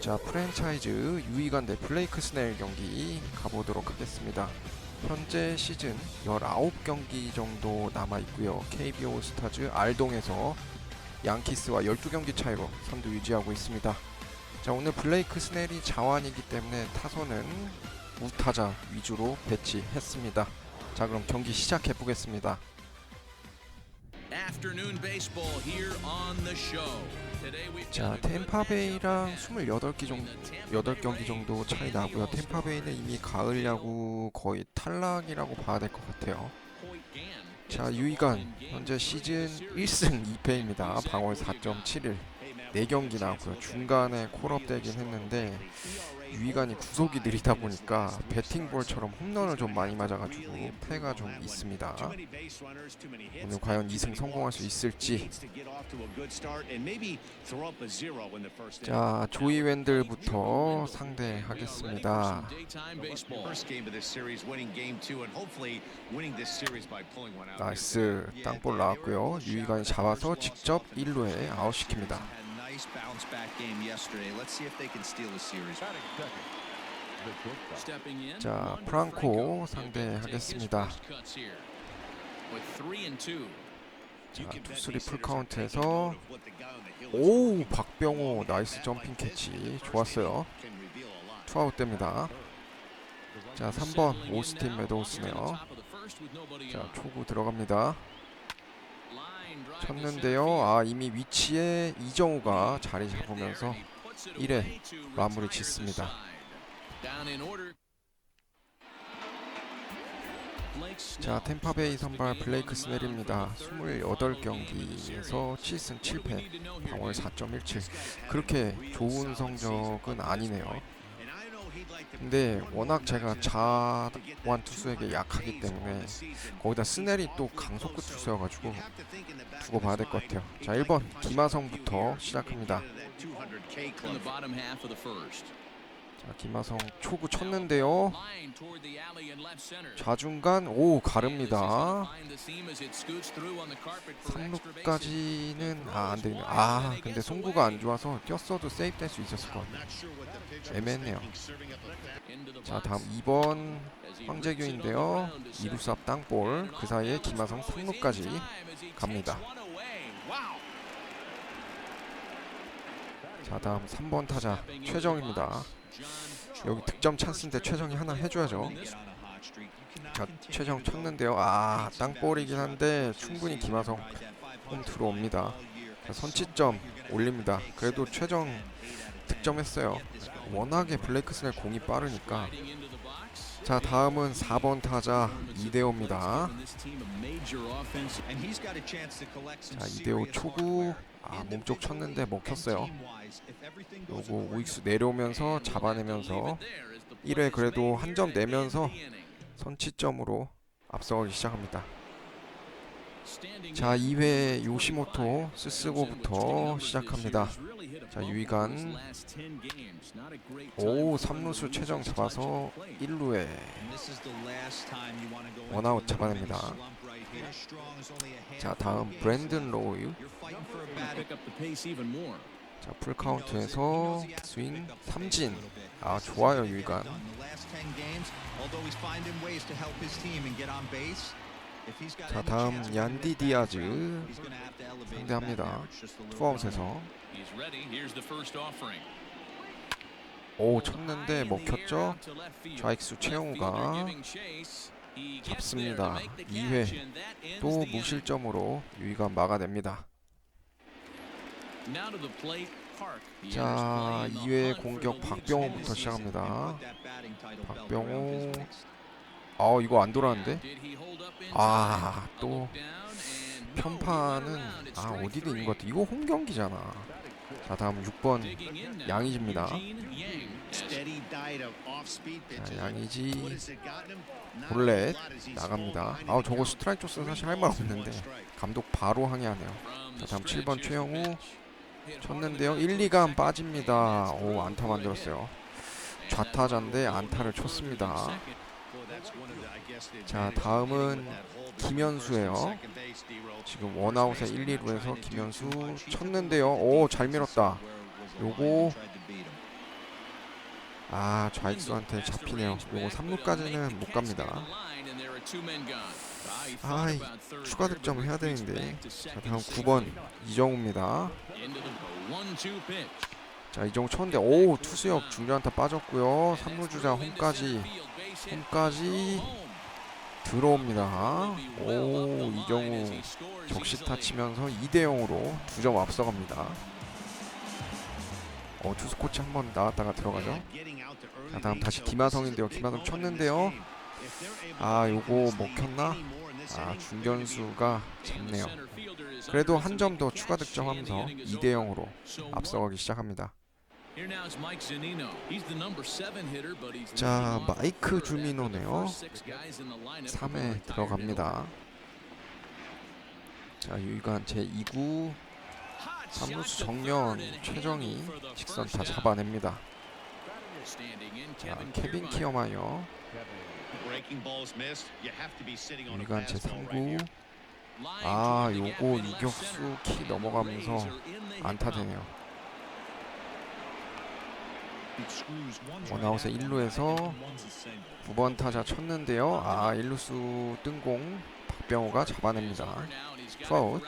자 프랜차이즈 유이간 대 블레이크 스넬 경기 가보도록 하겠습니다. 현재 시즌 19경기 정도 남아 있고요. KBO 스타즈 알동에서 양키스와 12경기 차이로 선두 유지하고 있습니다. 자 오늘 블레이크 스넬이 자완이기 때문에 타선은 우타자 위주로 배치했습니다. 자 그럼 경기 시작해 보겠습니다. 자 템파베이랑 matchup 28기 정도 8경기 정도 차이 나고요. 템파베이는 이미 가을 야구 거의 탈락이라고 봐야 될 것 같아요. 자 유이간 현재 시즌 1승 2패입니다. 방월 4.71 4경기 나왔고요. 중간에 콜업 되긴 했는데 유이간이 구속이 느리다 보니까 배팅볼처럼 홈런을 좀 많이 맞아가지고 패가 좀 있습니다. 오늘 과연 2승 성공할 수 있을지 자 조이 웬들부터 상대하겠습니다. 나이스 땅볼 나왔고요. 유이간이 잡아서 직접 1루에 아웃시킵니다. Nice bounce back game yesterday. Let's see if they can steal the series. Stepping in, 자, 프랑코. 상대하겠습니다. 자 투수리 풀 카운트에서 오 박병호 나이스 점핑 캐치 좋았어요. 투아웃 됩니다. 자 3번 오스틴 메도우스네요. 자 초구 들어갑니다. 쳤는데요. 아 이미 위치에 이정우가 자리 잡으면서 1회 마무리 짓습니다. 자 템파베이 선발 블레이크 스넬입니다. 28경기에서 7승 7패 방월 4.17 그렇게 좋은 성적은 아니네요. 근데 워낙 제가 자완 투수에게 약하기 때문에 거기다 스넬이 또 강속구 투수여가지고 두고 봐야 될 것 같아요. 자 1번 김하성부터 시작합니다. 자 김하성 초구 쳤는데요. 좌중간 오 가릅니다. Find the seam as it scoots through on the carpet for extra bases. 3루까지는 아 안 되네요. 아 근데 송구가 안 좋아서 뛰었어도 세이프 될 수 있었을 것 같아요. 애매했네요. 자 다음 2번 as he 황재균인데요. rips it on the ground to second. 2루수 앞 땅볼 그 사이에 김하성 3루까지 갑니다. 자 다음 3번 타자 최정입니다. 여기 득점 찬스인데 최정이 하나 해줘야죠. 자 최정 쳤는데요. 아 땅볼이긴 한데 충분히 김하성 홈 들어옵니다. 자, 선취점 올립니다. 그래도 최정 득점했어요. 워낙에 블레이크 스넬 공이 빠르니까. 자 다음은 4번 타자 이대호입니다. 자 이대호 초구. 아 몸쪽 쳤는데 먹혔어요. Goes 요거 우익수 내려오면서 잡아내면서 1회 그래도 한 점 내면서 선취점으로 앞서가기 시작합니다. 자 2회 요시모토 스스고부터 시작합니다. 자 유이간 오 3루수 최정 잡아서 1루에 And this is the last time you want to go 원아웃 잡아냅니다. 자 다음 브랜든 left. 로우 You're fighting for a bat. pick up the pace even more. 자 풀카운트에서 스윙 삼진 아 좋아요 유이간 The last 10 games, although he's finding ways to help his team and get on base. If he's got 자 다음 얀디 디아즈 상대합니다. 투아웃에서. 오 쳤는데 먹혔죠 좌익수 최영우가 잡습니다. 2회 또 무실점으로 유이간 막아냅니다. 자 2회 공격 박병호부터 시작합니다. 박병호. 아 이거 안 돌아왔는데? 아, 또 편파는 아 어디든 있는 것 같아. 이거 홈 경기잖아. 자 다음 6번 양의지입니다 자 as he's 나갑니다 아 저거 스트라이크 조스는 사실 할 말 없는데 감독 바로 항의하네요 자 다음 7번 최영우 쳤는데요 1, 2간 빠집니다 오 안타 만들었어요 좌타자인데 안타를 쳤습니다 자, 다음은 김현수예요. 지금 원아웃에 1, 2루에서 김현수 쳤는데요 오 잘 밀었다 요거 아 좌익수한테 잡히네요. 요거 3루까지는 못 갑니다. 아, 이 추가 득점을 해야 되는데. 자 다음 9번 이정우입니다. 자 이정우 쳤는데 오 투수역 중전한타 빠졌고요. 3루 주자 홈까지 홈까지 들어옵니다. 오 이정우 적시타 치면서 2대 0으로 두점 앞서갑니다. 어 투수 코치 한번 나왔다가 들어가죠. 자 다음 다시 김하성인데요. 김하성 쳤는데요. 아 요거 먹혔나? 아 중견수가 잡네요. 그래도 한 점 더 추가 득점하면서 2대 0으로 앞서가기 시작합니다. 자 마이크 주미노네요. 3회 들어갑니다. 자 유이관 제 2구 3루수 정면 최정이 직선 다 잡아냅니다. 자 케빈 키어마이어. 유이관 제 3구. 아 요거 유격수 키 넘어가면서 안타되네요. 원아웃의 1루에서 9번 타자 쳤는데요. 아 1루수 뜬공. 박병호가 잡아냅니다. 투아웃.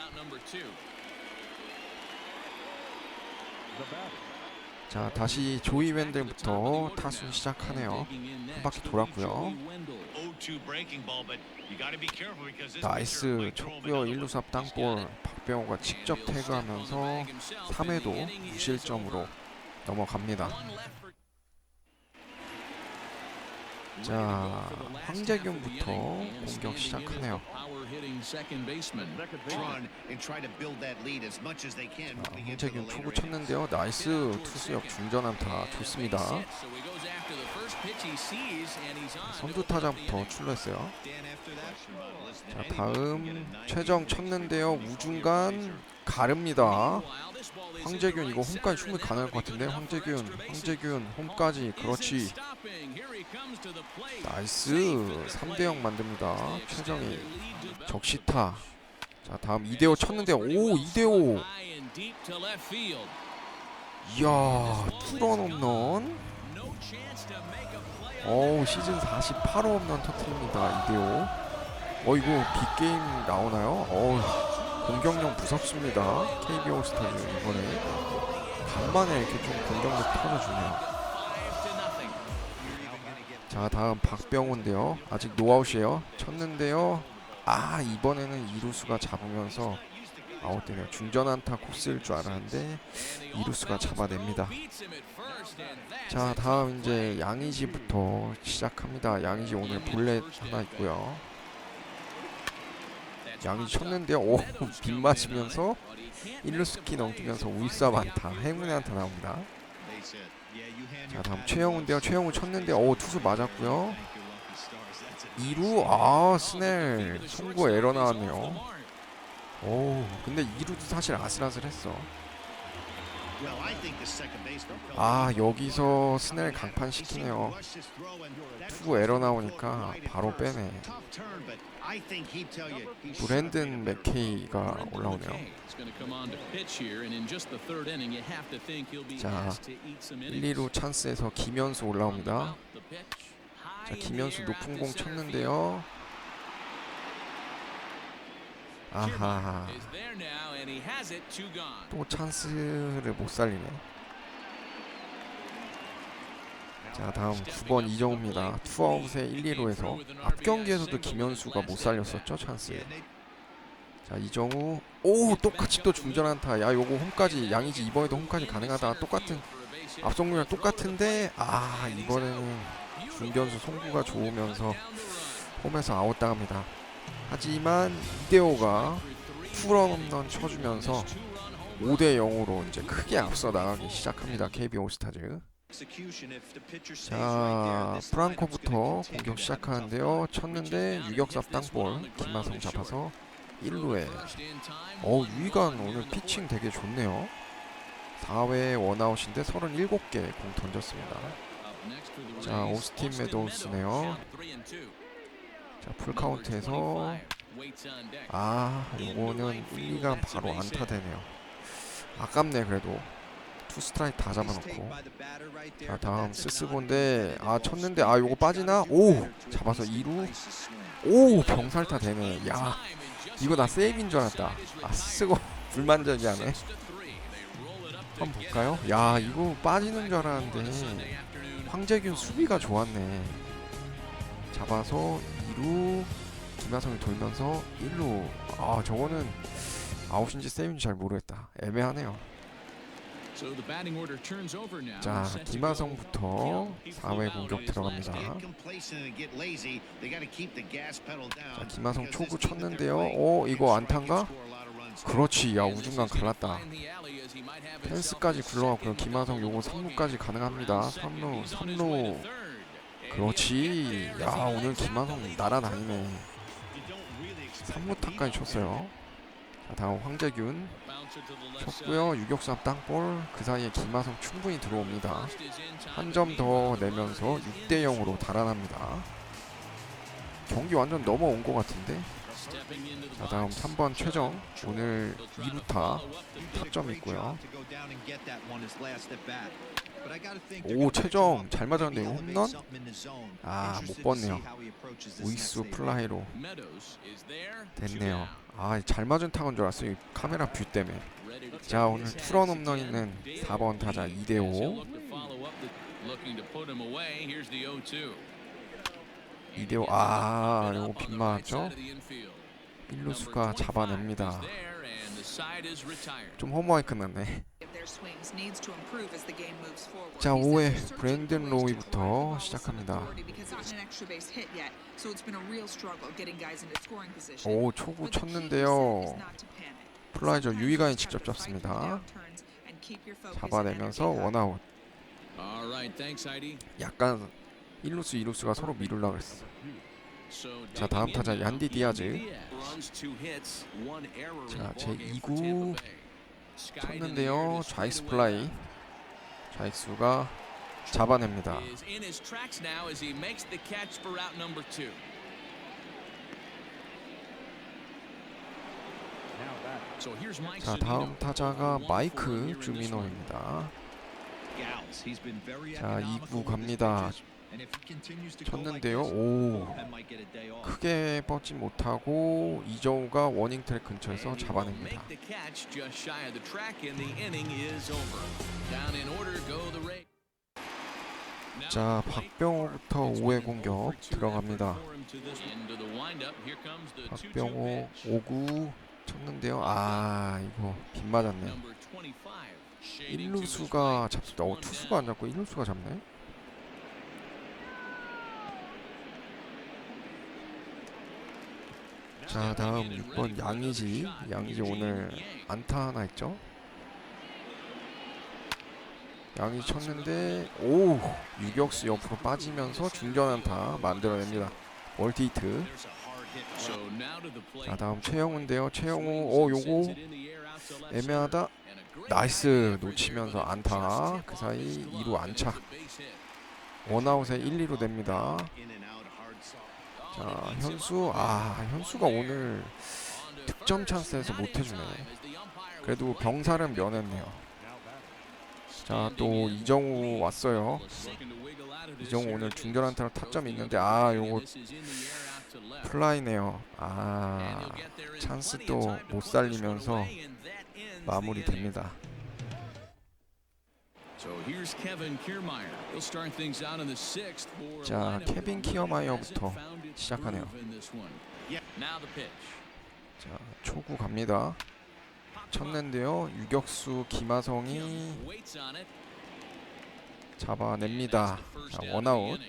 자 다시 조이 웬들부터 타순 시작하네요. 한 바퀴 돌았고요. 나이스 쳤고요. 1루수 앞 땅볼 박병호가 직접 태그하면서 3회도 무실점으로 넘어갑니다. 자 황재균부터 공격 시작하네요. 자, 황재균 초구 쳤는데요. 나이스 투수역 중전 안타 좋습니다. 선두 타자부터 출루했어요. 자 다음 최정 쳤는데요. 우중간 가릅니다. 황재균 이거 홈까지 충분히 가능할 것 같은데. 황재균 황재균 홈까지 그렇지. 나이스. 3대0 만듭니다. 최정이 적시타. 자 다음 이대호 쳤는데 오 이대호. 이야 투런 홈런 어우 시즌 48호 홈런 터트립니다 이대호. 어 이거 빅게임 나오나요? 어우 공격력 무섭습니다. KBO 스타즈 이번에. 간만에 이렇게 좀 공격력 터져주네요. 자 다음 박병호인데요. 아직 노아웃이에요. 쳤는데요. 아 이번에는 이루수가 잡으면서 아웃 되네요. 중전 안타 코스일 줄 알았는데 이루수가 잡아냅니다. 자 다음 이제 양의지부터 시작합니다. 양의지 오늘 볼넷 하나 있고요. 양의지 쳤는데요 오빗 맞으면서 일루스키 넘기면서 울사 안타 행운의 안타 나옵니다. 자 다음 최영우인데요. 최영우 쳤는데 오 투수 맞았고요. 2루 아 스넬 송구 에러 나왔네요 오 근데 2루도 사실 아슬아슬했어. 아 여기서 스넬 강판 시키네요. 투구 에러 나오니까 바로 빼네. 브랜든 맥케이가 올라오네요. 자 1, 2루 찬스에서 김현수 올라옵니다. 자 김현수 높은 공 쳤는데요 아하. 또 찬스를 못 살리네. 자 다음 9번 이정우입니다. 투아웃의 1, 2루에서 앞 경기에서도 김현수가 못 살렸었죠 찬스 자 이정우. 오 똑같이 또 중전 안타. 야 요거 홈까지 양이지 이번에도 홈까지 가능하다. 똑같은 앞성률이랑 똑같은데 아 이번에는 중견수 송구가 좋으면서 홈에서 아웃당합니다 하지만 이대호가 홈런 쳐주면서 5대 0으로 이제 크게 앞서 나가기 시작합니다 KBO 스타즈. 자 프랑코부터 공격 시작하는데요. 쳤는데 유격삽 땅볼 김하성 잡아서 1루에. 어 유이관 오늘 피칭 되게 좋네요. 4회 원아웃인데 37개 공 던졌습니다. 자 오스틴 메도우스네요 자 풀카운트에서 아 요거는 1, 2가 바로 안타 되네요. 아깝네 그래도. 투 스트라이크 다 잡아놓고. 자 다음 non-hit. 아 쳤는데 아 요거 빠지나? 오! 잡아서 2루? 오! 병살타 되네. 야 이거 나 세이브인 줄 알았다. 아 쓰고 불만족이하네. 한번 볼까요? 야 이거 빠지는 줄 알았는데 황재균 수비가 좋았네. 잡아서 2루 김하성이 돌면서 1루. 아 저거는 아웃인지 세이브인지 잘 모르겠다. 애매하네요. 자 김하성부터 4회 공격 들어갑니다. 자 김하성 초구 쳤는데요. 어 이거 안타인가? 그렇지 야 우중간 갈랐다. 펜스까지 굴러갔고요. 김하성 요거 3루까지 가능합니다. 3루 3루 그렇지. 야 오늘 김하성 날아다니네. 3루 타까지 쳤어요. 자 다음 황재균. 쳤고요. 유격수 앞 땅볼. 그 사이에 김하성 충분히 들어옵니다. 한 점 더 내면서 6대 0으로 달아납니다. 경기 완전 넘어온 것 같은데 자 다음 3번 최정. 오늘 2루타 타점 있고요. 오 최정 잘 맞았는데 이거 홈런? 아, 못 뻗네요. 우익수 플라이로. 됐네요. 아 잘 맞은 타건 줄 알았어요 이 카메라 뷰 때문에. 자 오늘 투런 홈런 있는 4번 타자 이대호. 이대호 아 요거 빗 맞았죠 1루수가 잡아냅니다. 좀 허무하게 끝났네 자 5회 브랜든 로이부터 시작합니다. 오 초구 쳤는데요. 플라이저 유이가이 직접 잡습니다. 잡아내면서 원아웃. 약간 1루수 2루수가 서로 미룰라 그랬어 자 다음 타자 얀디 디아즈. 자, 제 2구 쳤는데요. 좌익수 플라이. 좌익수가 잡아냅니다. 자 다음 타자가 마이크 주미노입니다. 자 2구 갑니다 쳤는데요. 오. 크게 뻗지 못하고 이정우가 워닝 트랙 근처에서 잡아냅니다. 자 박병호부터 5회 공격 들어갑니다. 박병호 5구 쳤는데요. 아 이거 빗 맞았네요. 1루수가 잡습니다. 어 투수가 안 잡고 1루수가 잡네 자 다음 6번 양이지. 양이지 오늘 안타 하나 있죠? 양이 쳤는데 오 유격수 옆으로 빠지면서 중전 안타 만들어냅니다. 멀티히트. 자 다음 최영우인데요. 최영우 어 요거 애매하다. 나이스 놓치면서 안타. 그 사이 2루 안착. 원아웃에 1, 2루 됩니다 자 현수? 아 현수가 오늘 득점 찬스에서 못 해주네 그래도 병살은 면했네요. 자 또 이정우 왔어요. 이정우 오늘 중전 안타로 타점 있는데 아 요거 플라이네요. 아 찬스 또 못 살리면서 마무리 됩니다. 자 케빈 키어마이어부터 시작하네요. 자 초구 갑니다. 쳤는데요. 유격수 김하성이 잡아냅니다. 자 원아웃.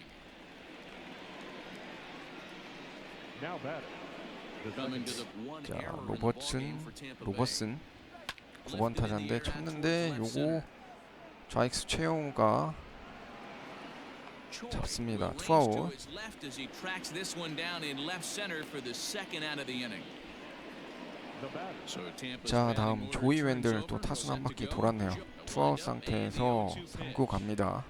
자 로버츠 로버슨. 9번 타자인데 쳤는데 요거 좌익수 최영우가 잡습니다. 투아웃. 자 다음 조이 웬들 또 타순 한 바퀴 돌았네요. 투아웃 상태에서 3구 갑니다.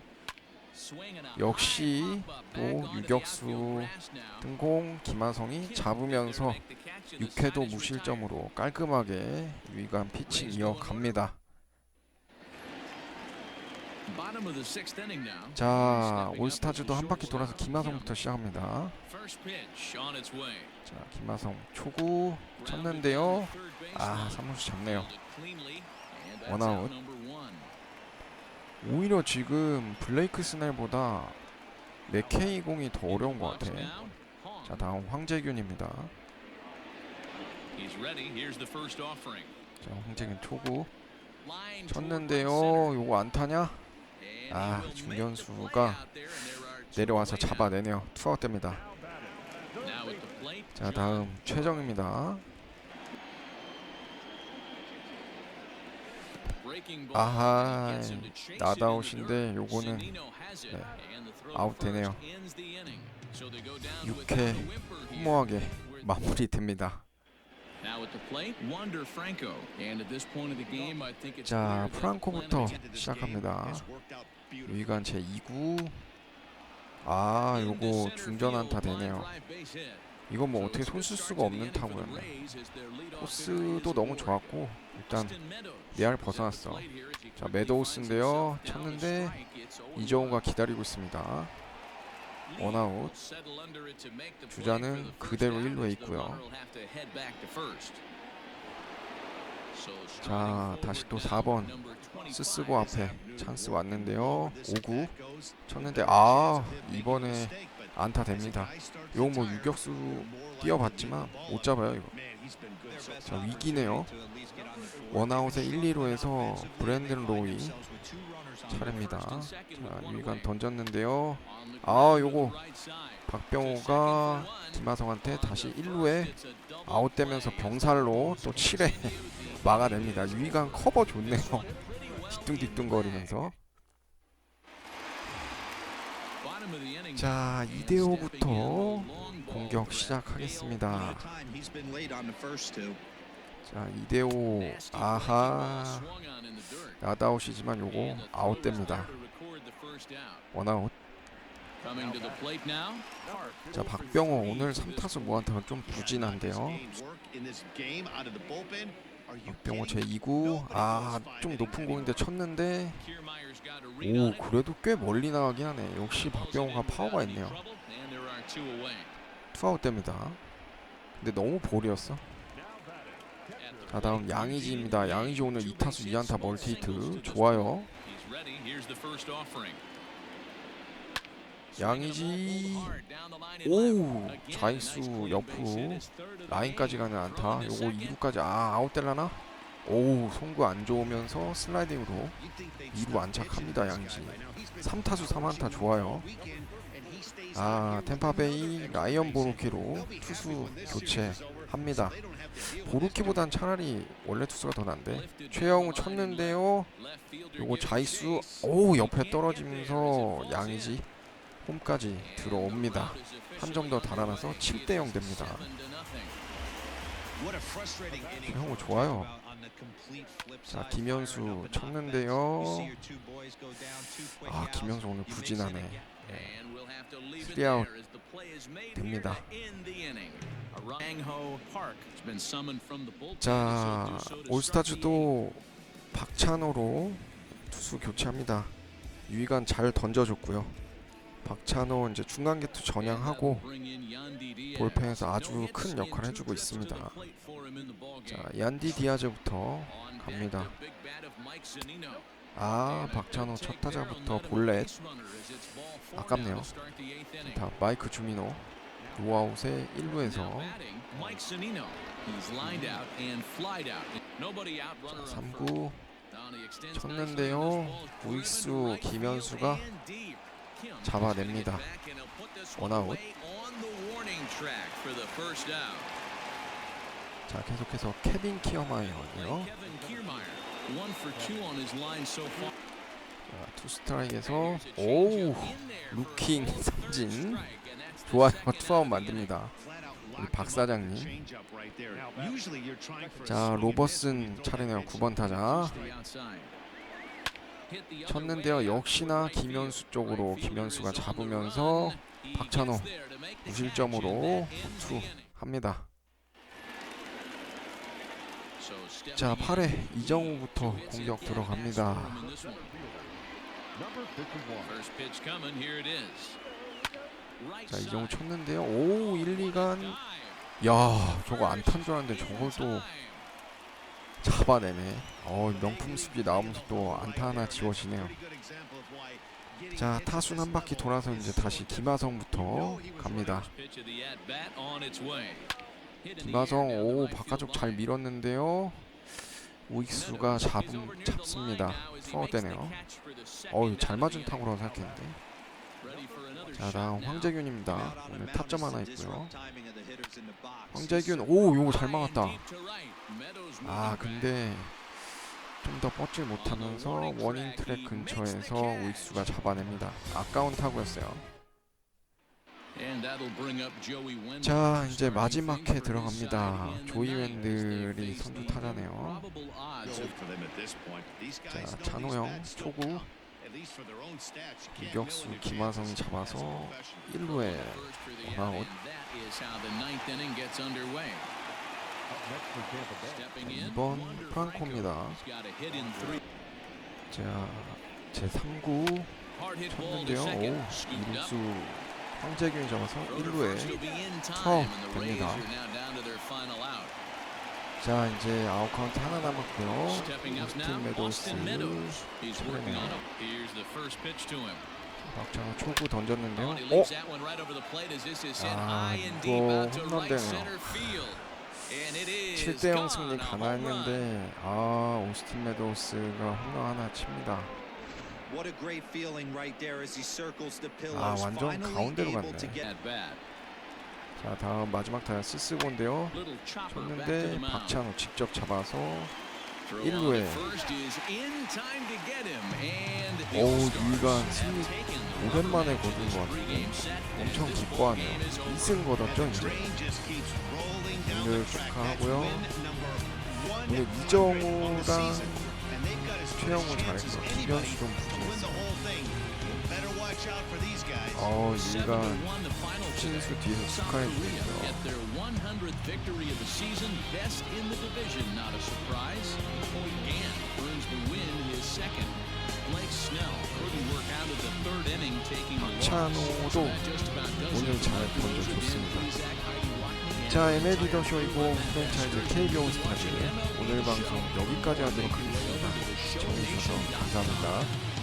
역시 또 유격수 등공 김하성이 잡으면서 6회도 무실점으로 깔끔하게 유이간 피칭 이어갑니다. 자 올스타즈도 한 바퀴 돌아서 김하성부터 시작합니다. 자 김하성 초구 쳤는데요. 아 삼루수 잡네요. 원아웃. 오히려 지금 블레이크 스넬보다 맥케이 공이 더 어려운 것 같아. 자 다음 황재균입니다. 자 황재균 초구 쳤는데요. 요거 안타냐? 아, 중견수가 내려와서. 잡아내네요. 투아웃 됩니다. 자 다음 최정입니다. 아하 나다웃인데. 요거는 네, 아웃 되네요. ends the inning. So they go down 6회 without a whimper here. 허무하게 마무리됩니다. 자 프랑코부터 시작합니다. 유이간 제 2구 아 요거 중전 안타 되네요. 이건 뭐 어떻게 손쓸 수가 없는 타구였네. 코스도 너무 좋았고 일단 레알 벗어났어. 자 매도우스인데요. 쳤는데 이정우가 기다리고 있습니다. 원아웃. 주자는 그대로 1루에 있고요. 자 다시 또 4번 스스고 앞에 찬스 왔는데요. 5구 쳤는데 아 이번에 안타 됩니다. 요거 뭐 유격수 뛰어봤지만 못 잡아요 이거. 자 위기네요. 원아웃에 1, 2루에서 브랜든 로이 차례입니다. 자 유이간 던졌는데요. 아 요거 박병호가 김하성한테 다시 1루에 아웃되면서 병살로 또 7회 막아냅니다. 유이간 커버 좋네요. 뒤뚱뒤뚱거리면서 자 2대5부터 공격 시작하겠습니다. 자 2대5 아하 나다웃이지만 요거 아웃됩니다. 원아웃 자 박병호 오늘 3타수 무안타가 좀 부진한데요. 박병호 제 2구 아 좀 높은 공인데 쳤는데 오 그래도 꽤 멀리 나가긴 하네. 역시 박병호가 파워가 있네요. 투아웃 됩니다. 근데 너무 볼이었어. 자 다음 양의지입니다. 양의지 오늘 2타수 2안타 멀티히트 좋아요. 양의지 오 좌익수 옆으로 라인까지 가는 안타. 요거 2루까지 아 아웃될라나? 오 송구 안 좋으면서 슬라이딩으로 2루 안착합니다 양의지. 3타수 3안타 좋아요. 아 템파베이 라이언 보루키로 투수 교체 합니다. 보루키보단 차라리 원래 투수가 더 난데 최영우 쳤는데요. 요거 좌익수 오 옆에 떨어지면서 양이지 홈까지 들어옵니다. 한 점 더 달아나서 7대 0 됩니다. 최영우 좋아요. 자 김현수 쳤는데요. 아 김현수 오늘 부진하네. 네. 3아웃 됩니다. 자 올스타즈도 박찬호로 투수 교체합니다. 유이간 잘 던져줬고요. 박찬호 이제 중간 개투 전향하고 볼펜에서 아주 큰 역할을 해주고 있습니다. 자 얀디 디아즈부터 갑니다. 아 박찬호 첫 타자부터 볼넷 아깝네요. 다 마이크 주미노 노아웃의 1루에서 3구 쳤는데요. 우익수 김현수가 잡아냅니다. 원아웃. 자 계속해서 케빈 키어마이어요. 자, 투 스트라이크에서 오우 루킹 삼진 좋아요 투아웃 만듭니다. 우리 박 사장님. 자 로버슨 차례네요 9번 타자 쳤는데요 역시나 김현수 쪽으로 김현수가 잡으면서 박찬호 무실점으로 투합니다. 자 8회 이정우부터 공격 들어갑니다. 자 이정우. 쳤는데요. 오 1, 2간. Dive. 야 저거 안 탄 줄 알았는데 저걸 또 잡아내네. 어 명품 수비 나오면서 또 안타 하나 지워지네요. 자 타순 한 바퀴 돌아서 이제 다시 김하성부터 갑니다. 김하성 오 바깥쪽 잘. 밀었는데요. 우익수가 잡음 잡습니다. 파워되네요. 어우 잘 맞은 타구라고 생각했는데. 자 다음 황재균입니다. 오늘 타점 하나 있고요. 황재균 오 요거 잘 막았다. 아 근데 좀 더 뻗질 못하면서 워닝 트랙 근처에서 우익수가 잡아냅니다. 아까운 타구였어요. 자 이제 마지막 회 들어갑니다. 조이 웬들이 선두 타자네요. 자 찬호영 초구 유격수 김하성이 잡아서 1루에 원아웃. 이번 프랑코입니다. 자 제 3구 쳤는데요. 오 이루수 황재균이 잡아서 1루에 터 됩니다. 됩니다. 자 이제 아웃 카운트 하나 남았고요. 오스틴 메도스. 박찬호 초구 던졌는데요. 어? 아, 아, 이거 홈런되네요. 홈런되네요. 7대 7대0 승리 가나했는데 아 오스틴 메도스가 홈런 하나 칩니다. 아 완전 가운데로 갔네. 자 다음 마지막 타자 스스고인데요. 쳤는데 박찬호 직접 잡아서 1루에 오 유일간 승리 오랜만에 거둔 것 같은데 엄청 기뻐하네요. 2승 거뒀죠 이제. 오늘 축하하고요. 오늘 이정우랑 최영우 잘했어. 김현수 좀 부진했어. 어 일간 신수 뒤에서 축하해 주시죠. Get their 100th victory of the season, best in the division, not a surprise. Hoyt Gann earns the win, his second. Blake Snell couldn't work out of the third inning, taking the loss. 박찬호도 오늘. 잘 던져줬습니다. 자 MLB 더 쇼이고 프랜차이즈 KBO 스타즈 오늘 방송 여기까지 하도록 하겠습니다. 시청해주셔서 감사합니다.